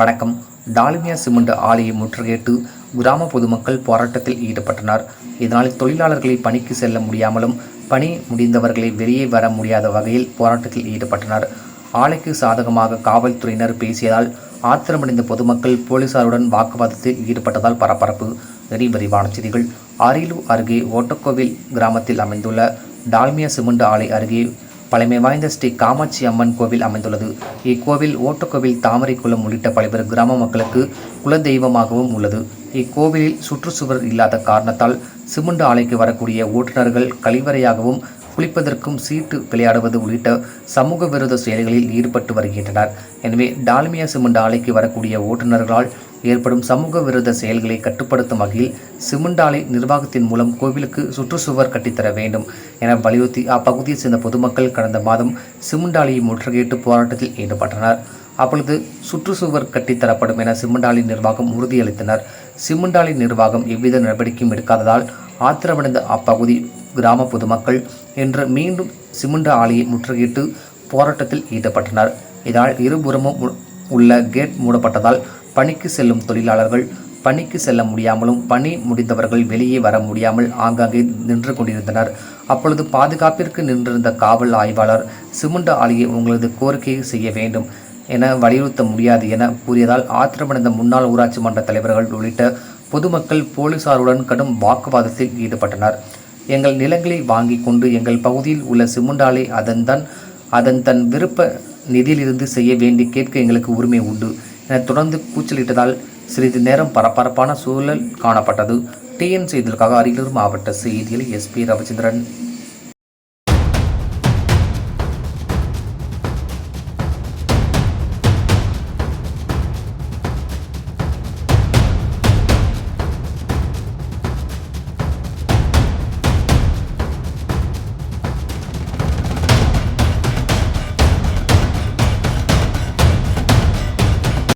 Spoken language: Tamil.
வணக்கம். டால்மியா சிமெண்ட் ஆலையை முற்றுகையிட்டு கிராம பொதுமக்கள் போராட்டத்தில் ஈடுபட்டனர். இதனால் தொழிலாளர்களை பணிக்கு செல்ல முடியாமலும் பணி முடிந்தவர்களை வெளியே வர முடியாத வகையில் போராட்டத்தில் ஈடுபட்டனர். ஆலைக்கு சாதகமாக காவல்துறையினர் பேசியதால் ஆத்திரமடைந்த பொதுமக்கள் போலீசாருடன் வாக்குவாதத்தில் ஈடுபட்டதால் பரபரப்பு. இனி விரிவான செய்திகள். அரியலூர் அருகே ஓட்டக்கோவில் கிராமத்தில் அமைந்துள்ள டால்மியா சிமெண்ட் ஆலை அருகே பழமை வாய்ந்த ஸ்ரீ காமாட்சி அம்மன் கோவில் அமைந்துள்ளது. இக்கோவில் ஓட்டக்கோவில் தாமரைக்குளம் உள்ளிட்ட பல்வேறு கிராம மக்களுக்கு குலதெய்வமாகவும் உள்ளது. இக்கோவிலில் சுற்றுச்சுவர் இல்லாத காரணத்தால் சிமெண்ட் ஆலைக்கு வரக்கூடிய ஓட்டுநர்கள் கழிவறையாகவும் குளிப்பதற்கும் சீட்டு விளையாடுவது உள்ளிட்ட சமூக விரோத செயல்களில் ஈடுபட்டு வருகின்றனர். எனவே டால்மியா சிமெண்ட் ஆலைக்கு வரக்கூடிய ஓட்டுநர்களால் ஏற்படும் சமூக விரோத செயல்களை கட்டுப்படுத்தும் வகையில் சிமெண்ட் ஆலை நிர்வாகத்தின் மூலம் கோவிலுக்கு சுற்றுச்சுவர் கட்டித்தர வேண்டும் என வலியுறுத்தி அப்பகுதியைச் சேர்ந்த பொதுமக்கள் கடந்த மாதம் சிமெண்ட் ஆலையை முற்றுகையிட்டு போராட்டத்தில் ஈடுபட்டனர். அப்பொழுது சுற்றுச்சுவர் கட்டித்தரப்படும் என சிமெண்ட் ஆலை நிர்வாகம் உறுதியளித்தனர். சிமெண்ட் ஆலை நிர்வாகம் எவ்வித நடவடிக்கையும் எடுக்காததால் ஆத்திரமடைந்த அப்பகுதி கிராம பொதுமக்கள் இன்று மீண்டும் சிமெண்ட் ஆலையை முற்றுகையிட்டு போராட்டத்தில் ஈடுபட்டனர். இதனால் இருபுறமும் உ- உள்ள கேட் மூடப்பட்டதால் பணிக்கு செல்லும் தொழிலாளர்கள் பணிக்கு செல்ல முடியாமலும் பணி முடிந்தவர்கள் வெளியே வர முடியாமல் ஆங்காங்கே நின்று கொண்டிருந்தனர். அப்பொழுது பாதுகாப்பிற்கு நின்றிருந்த காவல் ஆய்வாளர் சிமுண்ட ஆலையை உங்களது கோரிக்கையை செய்ய வேண்டும் என வலியுறுத்த முடியாது என கூறியதால் ஆத்திரமடைந்த முன்னாள் ஊராட்சி மன்ற தலைவர்கள் உள்ளிட்ட பொதுமக்கள் போலீசாருடன் கடும் வாக்குவாதத்தில் ஈடுபட்டனர். எங்கள் நிலங்களை வாங்கி கொண்டு எங்கள் பகுதியில் உள்ள சிமுண்டாலை ஆலை அதன் தன் அதன் தன் விருப்ப நிதியிலிருந்து செய்ய வேண்டி கேட்க எங்களுக்கு உரிமை உண்டு. என தொடர்ந்து கூச்சலிட்டதால் சிறிது நேரம் பரபரப்பான சூழல் காணப்பட்டது. டிஎன் செய்திகளுக்காக அரியலூர் மாவட்ட செய்தியில் எஸ்பி ரவிச்சந்திரன்.